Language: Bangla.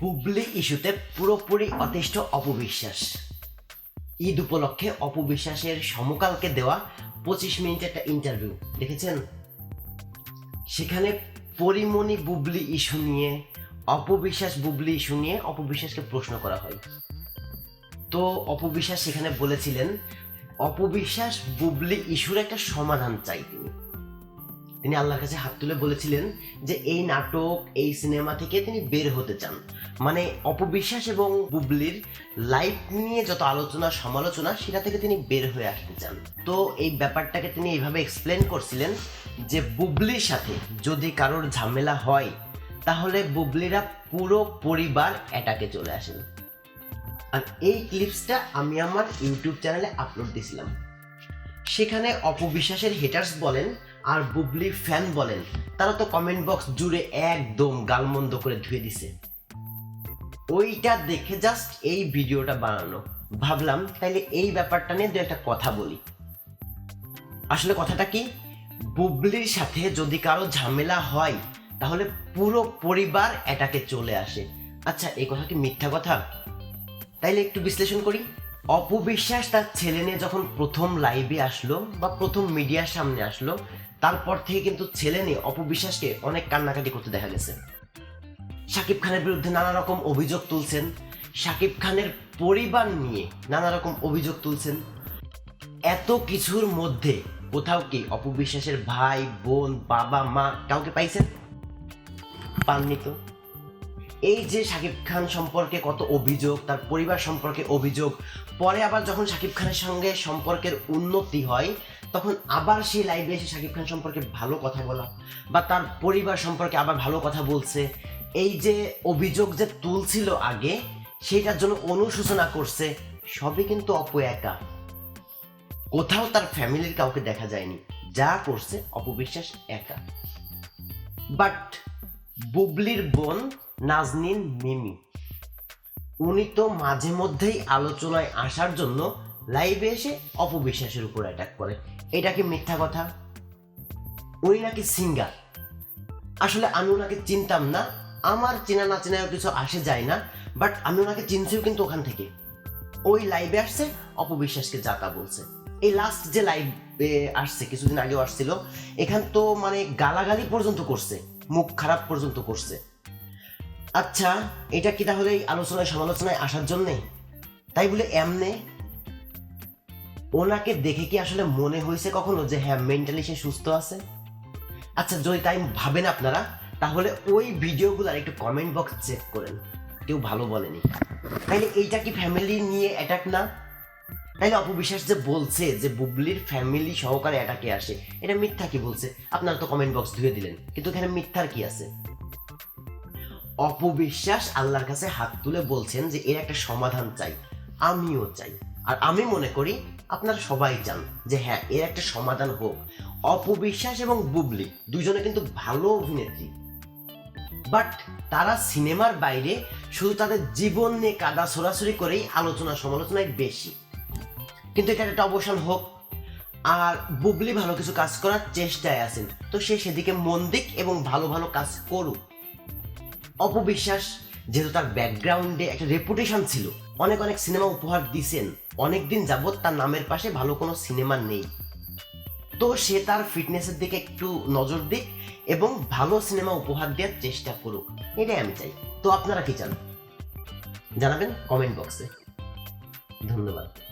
বুবলি ইস্যুতে পুরোপুরি অতিষ্ঠ অপবিশ্বাস। ঈদ উপলক্ষে অপবিশ্বাসের সমকালকে দেওয়া পঁচিশ মিনিট একটা ইন্টারভিউ দেখেছেন? সেখানে পরিমণি বুবলি ইস্যু নিয়ে, অপবিশ্বাস বুবলি ইস্যু নিয়ে অপবিশ্বাসকে প্রশ্ন করা হয়। তো অপবিশ্বাস সেখানে বলেছিলেন, অপবিশ্বাস বুবলি ইস্যুর একটা সমাধান চাই তিনি। তিনি আল্লাহর কাছে হাত তুলে বলেছিলেন যে এই নাটক, এই সিনেমা থেকে তিনি বের হতে চান। মানে অপবিশ্বাস এবং বুবলির লাইফ নিয়ে যত আলোচনা, সমালোচনা, সেটা থেকে তিনি বের হয়ে আসতে চান। তো এই ব্যাপারটাকে তিনি এইভাবে এক্সপ্লেন করছিলেন যে বুবলির সাথে যদি কারোর ঝামেলা হয়, তাহলে বুবলিরা পুরো পরিবার অ্যাটাকে চলে আসেন। আর এই ক্লিপসটা আমি আমার ইউটিউব চ্যানেলে আপলোড দিয়েছিলাম। সেখানে অপবিশ্বাসের হেটার্স বলেন আর বুবলির ফ্যান বলেন, তারা তো কমেন্ট বক্স জুড়ে একদম গালমন্দ করে ধুয়ে দিছে। ওইটা দেখে জাস্ট এই ভিডিওটা বানানো। ভাবলাম তাইলে এই ব্যাপারটা নিয়ে দু একটা কথা বলি। আসলে কথাটা কি? বুবলির সাথে যদি কারও ঝামেলা হয়, তাহলে পুরো পরিবার এটাকে চলে আসে। আচ্ছা এই কথা কি মিথ্যা কথা? তাইলে একটু বিশ্লেষণ করি। অপবিশ্বাস তার ছেলে নিয়ে যখন প্রথম লাইভে আসলো বা প্রথম মিডিয়ার সামনে আসলো, তারপর থেকে কিন্তু ছেলে নিয়ে অপবিশ্বাসকে অনেক কান্নাকাটি করতে দেখা গেছে। শাকিব খানের বিরুদ্ধে নানা রকম অভিযোগ তুলছেন। শাকিব খানের পরিবার নিয়ে নানা রকম অভিযোগ তুলছেন। এত কিছুর মধ্যে কোথাও কি অপবিশ্বাসের ভাই, বোন, বাবা, মা কাউকে পাইছেন? পাননি তো। এই যে শাকিব খান সম্পর্কে কত অভিযোগ, তার পরিবার সম্পর্কে অভিযোগ, পরে আবার যখন শাকিব খানের সঙ্গে সম্পর্কের উন্নতি হয়, তখন আবার সেই লাইভে এসে শাকিব খান সম্পর্কে ভালো কথা বলা বা তার পরিবার সম্পর্কে আবার ভালো কথা বলছে। এই যে অভিযোগ যে তুলছিল আগে সেটার জন্য অনুশোচনা করছে, সবই কিন্তু অপ একা। কোথাও তার ফ্যামিলির কাউকে দেখা যায়নি, যা করছে অপবিশ্বাস একা। বাট বুবলির বোন নাজনীন মিমি। উনি তো মাঝে মধ্যেই আলোচনায় আসার জন্য লাইভে এসে অপবিশ্বাসের উপর অ্যাটাক করে। এটা কি মিথ্যা কথা? উনি নাকি সিঙ্গার আসলে আমি ওনাকে চিনতাম না। আমার চেনা না চেনার কিছু আসে যায় না বাট আমি ওনাকে চিনছিও কিন্তু ওখান থেকে। ওই লাইভে আসছে, অপবিশ্বাসকে যাতা বলছে। এই লাস্ট যে লাইভে আসছে, কিছুদিন আগেও আসছিল, এখান তো মানে গালাগালি পর্যন্ত করছে। মুখ খারাপ পর্যন্ত করছে। আচ্ছা এটা কি তাহলে আলোচনায়, সমালোচনায় আসার জন্যে? তাই বলে এমনে? ওনাকে দেখে কি আসলে মনে হয়েছে কখনো যে হ্যাঁ মেন্টালি সে সুস্থ আছে? আচ্ছা যদি তাই ভাবেন আপনারা, তাহলে ওই ভিডিওগুলোর একটু কমেন্ট বক্স চেক করেন। কেউ ভালো বলেনি। তাইলে এইটা কি ফ্যামিলি নিয়ে অ্যাটাক না? তাইলে অপবিশ্বাস যে বলছে যে বুবলির ফ্যামিলি সহকারে অ্যাটাকে আসে, এটা মিথ্যা কি বলছে? আপনারা তো কমেন্ট বক্স ধুয়ে দিলেন, কিন্তু এখানে মিথ্যার কি আছে? অপবিশ্বাস আল্লাহর কাছে হাত তুলে বলছেন যে এর একটা সমাধান চাই, আমিও চাই। আর আমি মনে করি আপনারা সবাই চান যে হ্যাঁ এর একটা সমাধান হোক। অপবিশ্বাস এবং বুবলি দুজনে কিন্তু ভালো অভিনেত্রী। বাট তারা সিনেমার বাইরে শুধু তাদের জীবন নিয়ে কাদা সরাসরি করেই আলোচনা সমালোচনায় বেশি। কিন্তু এটা একটা অবসান হোক। আর বুবলি ভালো কিছু কাজ করার চেষ্টায় আছেন। তো সে সেদিকে মন দিক এবং ভালো ভালো কাজ করুক। অপবিশ্বাস যেহেতু তার ব্যাকগ্রাউন্ডে একটা রেপুটেশন ছিল, অনেক অনেক সিনেমা উপহার দিছেন। অনেকদিন যাবৎ তার নামের পাশে ভালো কোনো সিনেমা নেই। তো সে তার ফিটনেসের দিকে একটু নজর দিক এবং ভালো সিনেমা উপহার দেওয়ার চেষ্টা করুক। এটাই আমি চাই। তো আপনারা কি চান জানাবেন কমেন্ট বক্সে ধন্যবাদ।